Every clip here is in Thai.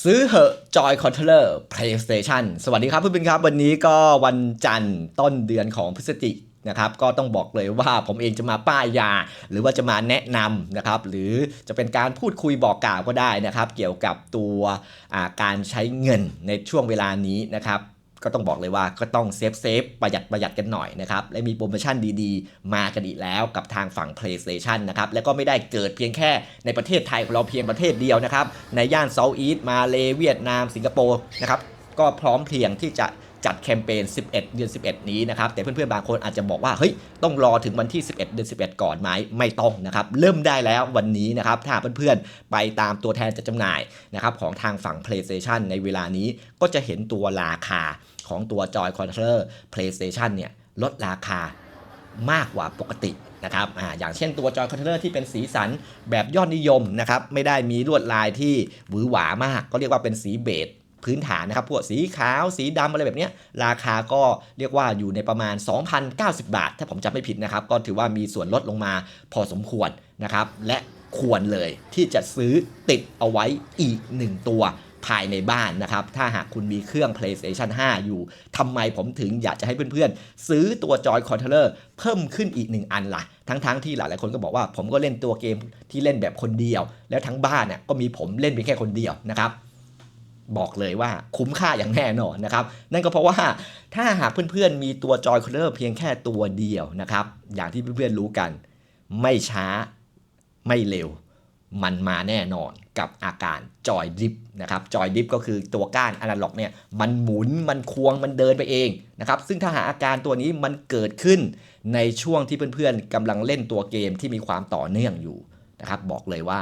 ซื้อเหอะ Joy Controller PlayStation สวัสดีครับเพื่อนๆครับ วันนี้ก็วันจันทร์ต้นเดือนของพฤศจิกนะครับก็ต้องบอกเลยว่าผมเองจะมาป้ายยา หรือว่าจะมาแนะนำนะครับหรือจะเป็นการพูดคุยบอกกล่าวก็ได้นะครับ เกี่ยวกับตัวาการใช้เงินในช่วงเวลานี้นะครับ ก็ต้องบอกเลยว่าก็ต้องเซฟเซฟประหยัดประหยัดกันหน่อยนะครับและมีโปรโมชั่นดีๆ มากันอีกแล้วกับทางฝั่ง PlayStation นะครับและก็ไม่ได้เกิดเพียงแค่ในประเทศไทยของเราเพียงประเทศเดียวนะครับในย่านเซาท์อีสต์มาเลเวียดนามสิงคโปร์นะครับก็พร้อมเพรียงที่จะ จัดแคมเปญ 11 เดือน 11 นี้นะครับ แต่เพื่อนๆ บางคนอาจจะบอกว่าเฮ้ยต้องรอถึงวันที่ 11 เดือน 11 ก่อนไหมไม่ต้องนะครับ เริ่มได้แล้ววันนี้นะครับ ถ้าเพื่อนๆ ไปตามตัวแทนจัดจำหน่ายนะครับของทางฝั่ง PlayStation ในเวลานี้ก็จะเห็นตัวราคาของตัว Joy Controller PlayStation เนี่ยลดราคามากกว่าปกตินะครับอ่าอย่างเช่นตัว Joy Controller ที่เป็นสีสันแบบยอดนิยมนะครับ ไม่ได้มีลวดลายที่หวือหวามาก ก็เรียกว่าเป็นสีเบจ พื้นฐานนะครับพวกสีขาวสีดำอะไรแบบนี้ราคาก็เรียกว่าอยู่ในประมาณ 2,090 บาท ถ้าผมจำไม่ผิดนะครับ ก็ถือว่ามีส่วนลดลงมาพอสมควรนะครับ และควรเลยที่จะซื้อติดเอาไว้อีก 1 ตัวภายในบ้านนะครับ ถ้าหากคุณมีเครื่อง PlayStation 5 อยู่ทำไมผมถึงอยากจะให้เพื่อนๆ ซื้อตัว Joy Controller เพิ่มขึ้นอีก1อันล่ะ ทั้งๆที่หลายๆคนก็บอกว่าผมก็เล่นตัวเกมที่เล่นแบบคนเดียว แล้วทั้งบ้านเนี่ยก็มีผมเล่นเพียงแค่คนเดียวนะครับ บอกเลยว่าคุ้มค่าอย่างแน่นอนนะครับ นั่นก็เพราะว่าถ้าหากเพื่อนๆ มีตัวจอยค o ลเลอร์เพียงแค่ตัวเดียวนะครับ อย่างที่เพื่อนๆรู้กัน ไม่ช้าไม่เร็ว มันมาแน่นอนกับอาการจอยดิฟนะครับจอยดิฟก็คือตัวก้านอนาล็อกเนี่ยมันหมุนมันควงมันเดินไปเองนะครับซึ่งถ้าหากอาการตัวนี้มันเกิดขึ้นในช่วงที่เพื่อนๆกำลังเล่นตัวเกมที่มีความต่อเนื่องอยู่นะครับบอกเลยว่า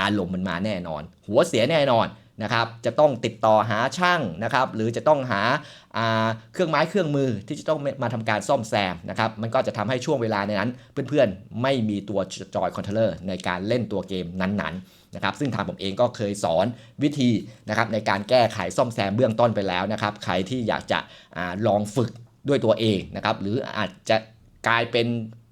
อารมณ์มันมาแน่นอน หัวเสียแน่นอน นะครับจะต้องติดต่อหาช่างนะครับหรือจะต้องหาเครื่องไม้เครื่องมือที่จะต้องมาทำการซ่อมแซมนะครับมันก็จะทำให้ช่วงเวลาในนั้น เพื่อนๆไม่มีตัวจอยคอนโทรลเลอร์ในการเล่นตัวเกมนั้นๆนะครับซึ่งทางผมเองก็เคยสอนวิธีนะครับในการแก้ไขซ่อมแซมเบื้องต้นไปแล้วนะครับใครที่อยากจะอลองฝึกด้วยตัวเองนะครับหรืออาจจะกลายเป็น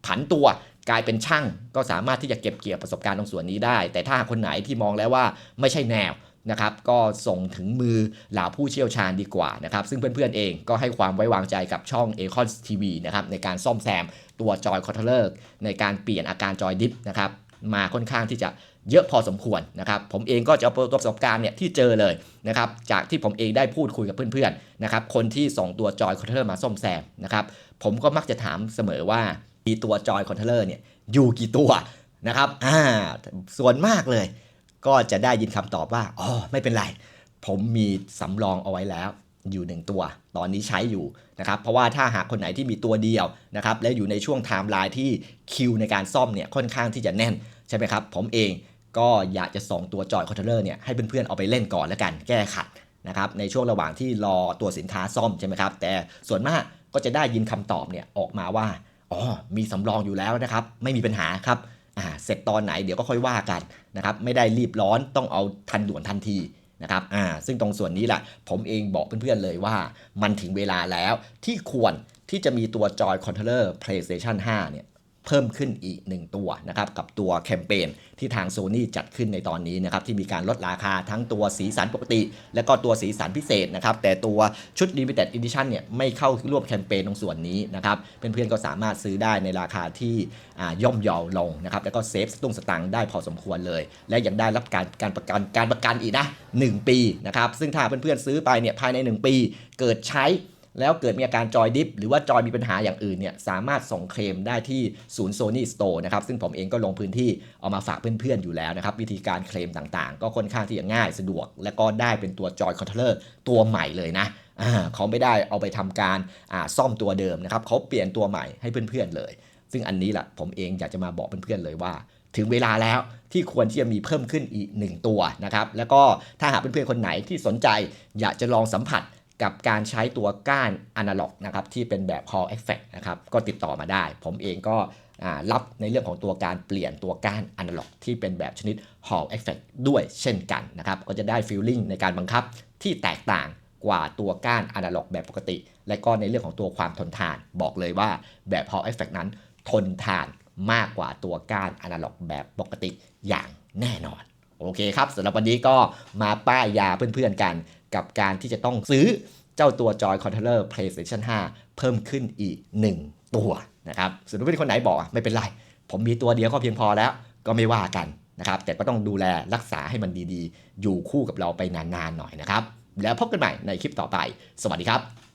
ผันตัวกลายเป็นช่างก็สามารถที่จะเก็บเกี่ยวประสบการณ์ตรงส่วนนี้ได้ แต่ถ้าคนไหนที่มองแล้วว่าไม่ใช่แนว นะครับก็ส่งถึงมือเหล่าผู้เชี่ยวชาญดีกว่านะครับซึ่งเพื่อนๆเองก็ให้ความไว้วางใจกับช่อง a c o n TV นะครับในการซ่อมแซมตัวจอยคอนโทรลเลอร์ในการเปลี่ยนอาการจอยดิฟนะครับมาค่อนข้างที่จะเยอะพอสมควรนะครับผมเองก็จะเอาประสบการณ์เนี่ยที่เจอเลยนะครับจากที่ผมเองได้พูดคุยกับเพื่อนๆนะครับคนที่ส่งตัวจอยคอนโทรลเลอร์มาซ่อมแซมนะครับผมก็มักจะถามเสมอว่ามีตัวจอยคอนโทรลเลอร์เนี่ยอยู่กี่ตัวนะครับอ่าส่วนมากเลย ก็จะได้ยินคำตอบว่าอ๋อไม่เป็นไร ผมมีสำรองเอาไว้แล้วอยู่หนึ่งตัว ตอนนี้ใช้อยู่นะครับ เพราะว่าถ้าหากคนไหนที่มีตัวเดียวนะครับ และอยู่ในช่วงไทม์ไลน์ที่คิวในการซ่อมเนี่ยค่อนข้างที่จะแน่น ใช่ไหมครับ ผมเองก็อยากจะส่งตัวจอยคอนโทรลเลอร์เนี่ยให้เพื่อนๆเอาไปเล่นก่อนแล้วกันแก้ขัดนะครับในช่วงระหว่างที่รอตัวสินค้าซ่อมใช่ไหมครับ แต่ส่วนมากก็จะได้ยินคำตอบเนี่ยออกมาว่าอ๋อมีสำรองอยู่แล้วนะครับ ไม่มีปัญหาครับ อ่าเสร็จตอนไหนเดี๋ยวก็ค่อยว่ากันนะครับไม่ได้รีบร้อนต้องเอาทันด่วนทันทีนะครับอ่าซึ่งตรงส่วนนี้แหละผมเองบอกเพื่อนๆเลยว่า มันถึงเวลาแล้วที่ควรที่จะมีตัวจอยคอนโทรลเลอร์ PlayStation 5 เนี่ย เพิ่มขึ้นอีก 1 ตัวนะครับกับตัวแคมเปญที่ทาง Sony จัดขึ้นในตอนนี้นะครับที่มีการลดราคาทั้งตัวสีสันปกติ และก็ตัวสีสันพิเศษนะครับแต่ตัวชุด Limited Edition เนี่ยไม่เข้าร่วมแคมเปญตรงส่วนนี้นะครับเพื่อนๆก็สามารถซื้อได้ในราคาที่ย่อมเยาลงนะครับแล้วก็เซฟตุ้งสตังค์ได้พอสมควรเลย และยังได้รับการการประกันการประกันอีกนะ1ปีนะครับซึ่งถ้าเพื่อนๆซื้อไปเนี่ยภายใน 1 ปี เกิดใช้ แล้วเกิดมีอาการจอยดิฟหรือว่าจอยมีปัญหาอย่างอื่นเนี่ยสามารถส่งเคลมได้ที่ศูนย์โซนี่สโตร์นะครับซึ่งผมเองก็ลงพื้นที่เอามาฝากเพื่อนๆอยู่แล้วนะครับวิธีการเคลมต่างๆ ก็ค่อนข้างที่จะง่ายสะดวก และก็ได้เป็นตัวจอยคอนโทรลเลอร์ตัวใหม่เลยนะเขาไม่ได้เอาไปทำการซ่อมตัวเดิมนะครับเขาเปลี่ยนตัวใหม่ให้เพื่อนๆเลย ซึ่งอันนี้แหละผมเองอยากจะมาบอกเพื่อนๆเลยว่า ถึงเวลาแล้วที่ควรที่จะมีเพิ่มขึ้นอีก 1 ตัวนะครับแล้วก็ถ้าหากเพื่อนๆคนไหนที่สนใจ อยากจะลองสัมผัส กับการใช้ตัวก้านอนาล็อกนะครับที่เป็นแบบ Hall Effect นะครับก็ติดต่อมาได้ ผมเองก็รับในเรื่องของตัวการเปลี่ยนตัวก้านอนาล็อกที่เป็นแบบชนิด Hall Effect ด้วยเช่นกันนะครับก็จะได้ฟีลลิ่งในการบังคับที่แตกต่างกว่าตัวก้านอนาล็อกแบบปกติ และก็ในเรื่องของตัวความทนทาน บอกเลยว่าแบบ Hall Effect นั้นทนทานมากกว่าตัวก้านอนาล็อกแบบปกติอย่างแน่นอน โอเคครับสำหรับวันนี้ก็มาป้ายยาเพื่อนๆกัน กับการที่จะต้องซื้อเจ้าตัว Joy Controller PlayStation 5 เพิ่มขึ้นอีก 1 ตัวนะครับส่วนผู้คนไหนบอกอะไม่เป็นไร ผมมีตัวเดียวก็เพียงพอแล้วก็ไม่ว่ากันนะครับ แต่ก็ต้องดูแลรักษาให้มันดีๆ อยู่คู่กับเราไปนานๆหน่อยนะครับ แล้วพบกันใหม่ในคลิปต่อไป สวัสดีครับ